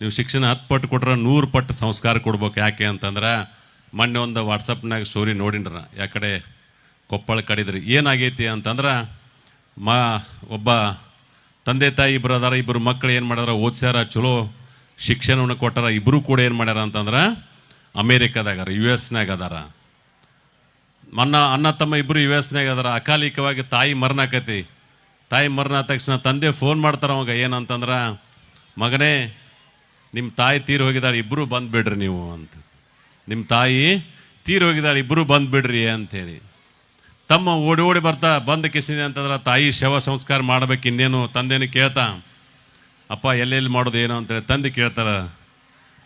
ನೀವು ಶಿಕ್ಷಣ ಹತ್ತು ಪಟ್ಟು ಕೊಟ್ರೆ ನೂರು ಪಟ್ಟು ಸಂಸ್ಕಾರ ಕೊಡ್ಬೇಕು ಯಾಕೆ ಅಂತಂದ್ರೆ ಮೊನ್ನೆ ಒಂದು ವಾಟ್ಸಪ್ನಾಗ ಸ್ಟೋರಿ ನೋಡಿನ್ರ. ಯಾಕಡೆ ಕೊಪ್ಪಳ ಕಡಿದ್ರಿ. ಏನಾಗೈತಿ ಅಂತಂದ್ರೆ ಮಾ ಒಬ್ಬ ತಂದೆ ತಾಯಿ ಇಬ್ಬರು ಅದಾರ ಇಬ್ಬರು ಮಕ್ಕಳು ಏನು ಮಾಡ್ಯಾರ ಓದ್ಸ್ಯಾರ ಚಲೋ ಶಿಕ್ಷಣವನ್ನು ಕೊಟ್ಟಾರ ಇಬ್ಬರು ಕೂಡ ಏನು ಮಾಡ್ಯಾರ ಅಂತಂದ್ರೆ ಅಮೇರಿಕಾದಾಗ ಯು ಎಸ್ನಾಗ ಅದಾರ. ಮನ್ನ ಅಣ್ಣ ತಮ್ಮ ಇಬ್ಬರು ಯು ಎಸ್ನಾಗ ಅದಾರ. ಅಕಾಲಿಕವಾಗಿ ತಾಯಿ ಮರಣ ತಾಯಿ ಮರಣ ತಕ್ಷಣ ತಂದೆ ಫೋನ್ ಮಾಡ್ತಾರ ಅವಾಗ. ಏನಂತಂದ್ರೆ, ಮಗನೇ ನಿಮ್ಮ ತಾಯಿ ತೀರು ಹೋಗಿದ್ದಾಳೆ ಇಬ್ಬರು ಬಂದುಬಿಡ್ರಿ ನೀವು ಅಂತ. ನಿಮ್ಮ ತಾಯಿ ತೀರು ಹೋಗಿದ್ದಾಳೆ ಇಬ್ಬರು ಬಂದುಬಿಡ್ರಿ ಅಂಥೇಳಿ. ತಮ್ಮ ಓಡಿ ಓಡಿ ಬರ್ತಾ, ಬಂದ ಕಿಸಿದೆ ಅಂತಂದ್ರೆ ತಾಯಿ ಶವ ಸಂಸ್ಕಾರ ಮಾಡಬೇಕು, ಇನ್ನೇನು ತಂದೇನು ಕೇಳ್ತಾ, ಅಪ್ಪ, ಎಲ್ಲೆಲ್ಲಿ ಮಾಡೋದು ಏನು? ಅಂತೇಳಿ ತಂದೆ ಕೇಳ್ತಾರ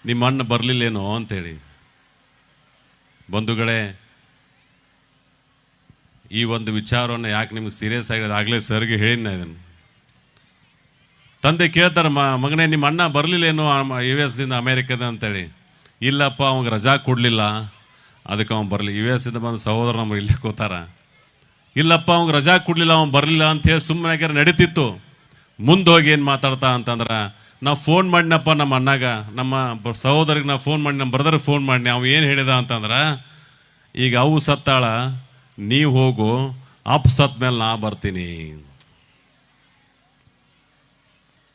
ನಿಮ್ಮ ಅಣ್ಣ ಬರಲಿಲ್ಲೇನೋ? ಅಂತೇಳಿ ಬಂಧುಗಳೇ, ಈ ಒಂದು ವಿಚಾರವನ್ನು ಯಾಕೆ ನಿಮ್ಗೆ ಸೀರಿಯಸ್ ಆಗಿದೆ ಆಗಲೇ ಸರ್ಗೆ ಹೇಳಿನ ಇದನ್ನು? ತಂದೆ ಕೇಳ್ತಾರೆ ಮಗನೇ, ನಿಮ್ಮ ಅಣ್ಣ ಬರಲಿಲ್ಲೇನೋ ಯು ಎಸ್ದಿಂದ ಅಮೇರಿಕದ ಅಂತೇಳಿ. ಇಲ್ಲಪ್ಪ ಅವಂಗೆ ರಜಾ ಕೊಡಲಿಲ್ಲ. ಅದಕ್ಕೆ ಅವ್ನು ಬರಲಿ. ಯು ಎಸ್ಸಿಂದ ಬಂದು ಸಹೋದರ ನಮ್ಗೆ ಇಲ್ಲೇ ಕೂತಾರ. ಇಲ್ಲಪ್ಪ ಅವ್ಗೆ ರಜಾ ಕೊಡಲಿಲ್ಲ, ಅವ್ನು ಬರಲಿಲ್ಲ ಅಂತೇಳಿ ಸುಮ್ಮನೆ ಆಗ್ಯಾರ ನಡೀತಿತ್ತು. ಮುಂದೆ ಹೋಗಿ ಏನು ಮಾತಾಡ್ತಾ ಅಂತಂದ್ರೆ, ನಾವು ಫೋನ್ ಮಾಡಿನಪ್ಪ ನಮ್ಮ ಅಣ್ಣಾಗ, ನಮ್ಮ ಸಹೋದರಿಗೆ ನಾವು ಫೋನ್ ಮಾಡಿ, ನಮ್ಮ ಬ್ರದರ್ಗೆ ಫೋನ್ ಮಾಡಿ, ಅವ್ನು ಏನು ಹೇಳಿದ ಅಂತಂದ್ರೆ, ಈಗ ಅವು ಸತ್ತಾಳ, ನೀವು ಹೋಗು ಅಪ್ ಸತ್ತ ಮೇಲೆ ನಾ ಬರ್ತೀನಿ.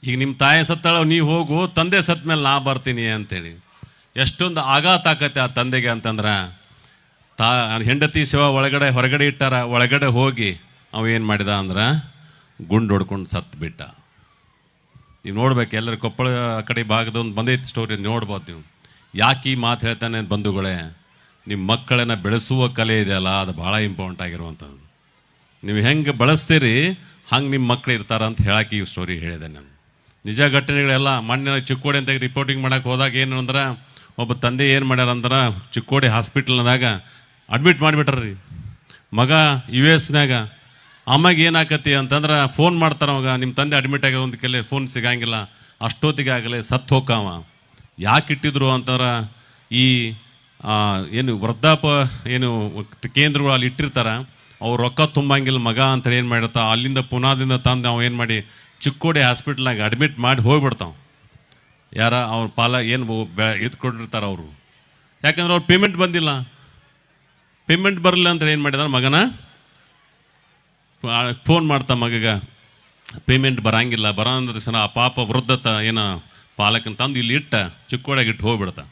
ಈಗ ನಿಮ್ಮ ತಾಯಿ ಸತ್ತಾಳ, ನೀವು ಹೋಗು, ತಂದೆ ಸತ್ತ ಮೇಲೆ ನಾ ಬರ್ತೀನಿ ಅಂತೇಳಿ. ಎಷ್ಟೊಂದು ಆಘಾತ ಆಕತ್ತೆ ಆ ತಂದೆಗೆ ಅಂತಂದ್ರೆ, ತಾ, ಹೆಂಡತಿ ಶಿವ ಒಳಗಡೆ, ಹೊರಗಡೆ ಇಟ್ಟಾರ, ಒಳಗಡೆ ಹೋಗಿ ಅವ ಏನು ಮಾಡಿದ ಅಂದ್ರೆ, ಗುಂಡು ಹೊಡ್ಕೊಂಡು ಸತ್ತು ಬಿಟ್ಟ. ನೀವು ನೋಡ್ಬೇಕು, ಎಲ್ಲರ ಕೊಪ್ಪಳ ಕಡೆ ಭಾಗದ ಒಂದು ಬಂದೈತಿ ಸ್ಟೋರಿ ನೋಡ್ಬೋದು ನೀವು. ಯಾಕೆ ಈ ಮಾತು ಹೇಳ್ತಾನೆ ಬಂಧುಗಳೇ ನಿಮ್ಮ ಮಕ್ಕಳನ್ನ ಬೆಳೆಸುವ ಕಲೆ ಇದೆಯಲ್ಲ, ಅದು ಭಾಳ ಇಂಪಾರ್ಟೆಂಟ್ ಆಗಿರುವಂಥದ್ದು ನೀವು ಹೆಂಗೆ ಬಳಸ್ತೀರಿ, ಹಂಗೆ ನಿಮ್ಮ ಮಕ್ಕಳು ಇರ್ತಾರ ಅಂತ ಹೇಳಕ್ಕೆ ಈ ಸ್ಟೋರಿ ಹೇಳಿದೆ ನಾನು. ನಿಜ ಘಟನೆಗಳೆಲ್ಲ ಮೊನ್ನೆ ಚಿಕ್ಕೋಡಿ ಅಂತ ರಿಪೋರ್ಟಿಂಗ್ ಮಾಡೋಕೆ ಹೋದಾಗ ಏನು ಅಂದ್ರೆ, ಒಬ್ಬ ತಂದೆ ಏನು ಮಾಡ್ಯಾರ ಅಂದ್ರೆ, ಚಿಕ್ಕೋಡಿ ಹಾಸ್ಪಿಟ್ಲ್ನಾಗ ಅಡ್ಮಿಟ್ ಮಾಡಿಬಿಟ್ರಿ ಮಗ ಯು ಎಸ್ನಾಗ ಅಮ್ಮಗೆ ಏನಾಕತಿ ಅಂತಂದ್ರೆ ಫೋನ್ ಮಾಡ್ತಾರ ಅವಾಗ ನಿಮ್ಮ ತಂದೆ ಅಡ್ಮಿಟ್ ಆಗ್ಯದ ಒಂದು ಕೆಲ ಫೋನ್ ಸಿಗಂಗಿಲ್ಲ, ಅಷ್ಟೊತ್ತಿಗೆ ಆಗಲೇ ಸತ್ತು ಹೋಗವ ಯಾಕೆ ಇಟ್ಟಿದ್ರು? ಅಂತಂದ್ರೆ, ಈ ಏನು ವೃದ್ಧಾಪ, ಏನು ಕೇಂದ್ರಗಳು ಅಲ್ಲಿ ಇಟ್ಟಿರ್ತಾರೆ, ಅವ್ರು ರೊಕ್ಕ ತುಂಬಂಗಿಲ್ಲ ಮಗ ಅಂತ ಏನು ಮಾಡಿರ್ತಾ ಅಲ್ಲಿಂದ ಪುನಾದಿಂದ ತಂದು ಅವ ಏನು ಮಾಡಿ ಚಿಕ್ಕೋಡಿ ಹಾಸ್ಪಿಟ್ಲ್ನಾಗ ಅಡ್ಮಿಟ್ ಮಾಡಿ ಹೋಗ್ಬಿಡ್ತಾವ. ಯಾರ ಅವ್ರ ಪಾಲ ಏನು ಇದು ಕೊಟ್ಟಿರ್ತಾರೆ ಅವರು. ಯಾಕಂದ್ರೆ ಅವ್ರು ಪೇಮೆಂಟ್ ಬಂದಿಲ್ಲ. ಪೇಮೆಂಟ್ ಬರಲಿಲ್ಲ ಅಂತ ಏನು ಮಾಡಿದಾರೆ ಮಗನ? ಫೋನ್ ಮಾಡ್ತಾ ಮಗಗ ಪೇಮೆಂಟ್ ಬರಂಗಿಲ್ಲ. ಬರೋ ಅಂದ ತಕ್ಷಣ ಆ ಪಾಪ ವೃದ್ಧತ ಏನು ಪಾಲಕನ ತಂದು ಇಲ್ಲಿ ಇಟ್ಟ, ಚಿಕ್ಕೋಡಿಯಾಗ ಇಟ್ಟು ಹೋಗ್ಬಿಡ್ತಾ.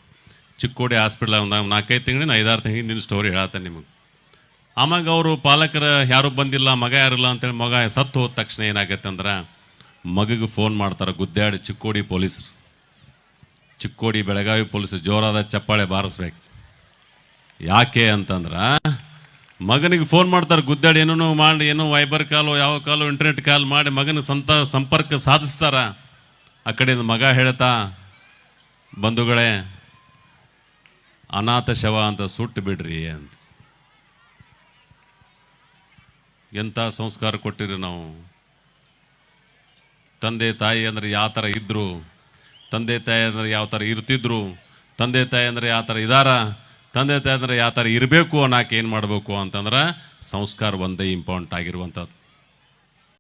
ಚಿಕ್ಕೋಡಿ ಹಾಸ್ಪಿಟ್ಲಾಗ ಒಂದು ನಾಲ್ಕೈದು ತಿಂಗಳಿನ ಐದಾರು ತಿಂಗಳಿಂದ ನಿನ್ನ ಸ್ಟೋರಿ ಹೇಳತ್ತೆ ನಿಮಗೆ. ಆಮಾಗ ಅವರು ಪಾಲಕರ ಯಾರು ಬಂದಿಲ್ಲ, ಮಗ ಯಾರಿಲ್ಲ ಅಂತೇಳಿ ಮಗ ಸತ್ತು ಹೋದ ತಕ್ಷಣ ಏನಾಗತ್ತೆ ಅಂದ್ರೆ ಮಗಗೆ ಫೋನ್ ಮಾಡ್ತಾರೆ, ಗುದ್ದಾಡಿ, ಚಿಕ್ಕೋಡಿ ಪೊಲೀಸರು. ಚಿಕ್ಕೋಡಿ ಬೆಳಗಾವಿ ಪೊಲೀಸರು, ಜೋರಾದ ಚಪ್ಪಾಳೆ ಬಾರಿಸ್ಬೇಕು. ಯಾಕೆ ಅಂತಂದ್ರೆ, ಮಗನಿಗೆ ಫೋನ್ ಮಾಡ್ತಾರೆ, ಗುದ್ದಾಡಿ, ಏನೋ ಮಾಡಿ, ಏನೋ ವೈಬರ್ ಕಾಲು, ಯಾವ ಕಾಲು ಇಂಟರ್ನೆಟ್ ಕಾಲ್ ಮಾಡಿ ಮಗನ ಸಂತ, ಸಂಪರ್ಕ ಸಾಧಿಸ್ತಾರ. ಆ ಕಡೆಯಿಂದ ಮಗ ಹೇಳ್ತಾ, ಬಂಧುಗಳೇ, ಅನಾಥ ಶವ ಅಂತ ಸುಟ್ಟು ಬಿಡ್ರಿ ಅಂತ. ಎಂಥ ಸಂಸ್ಕಾರ ಕೊಟ್ಟಿರಿ ನಾವು? ತಂದೆ ತಾಯಿ ಅಂದರೆ ಯಾವ ಥರ ಇದ್ದರು ತಂದೆ ತಾಯಿ ಅಂದರೆ ಯಾವ ಥರ ಇರ್ತಿದ್ರು, ತಂದೆ ತಾಯಿ ಅಂದರೆ ಯಾವ ಥರ ಇದ್ದಾರ ತಂದೆ ತಾಯಿ ಅಂದರೆ ಯಾವ ಥರ ಇರಬೇಕು ಅನ್ನೋಕೆ ಏನು ಮಾಡಬೇಕು ಅಂತಂದ್ರೆ ಸಂಸ್ಕಾರ ಒಂದೇ ಇಂಪಾರ್ಟೆಂಟ್ ಆಗಿರುವಂಥದ್ದು.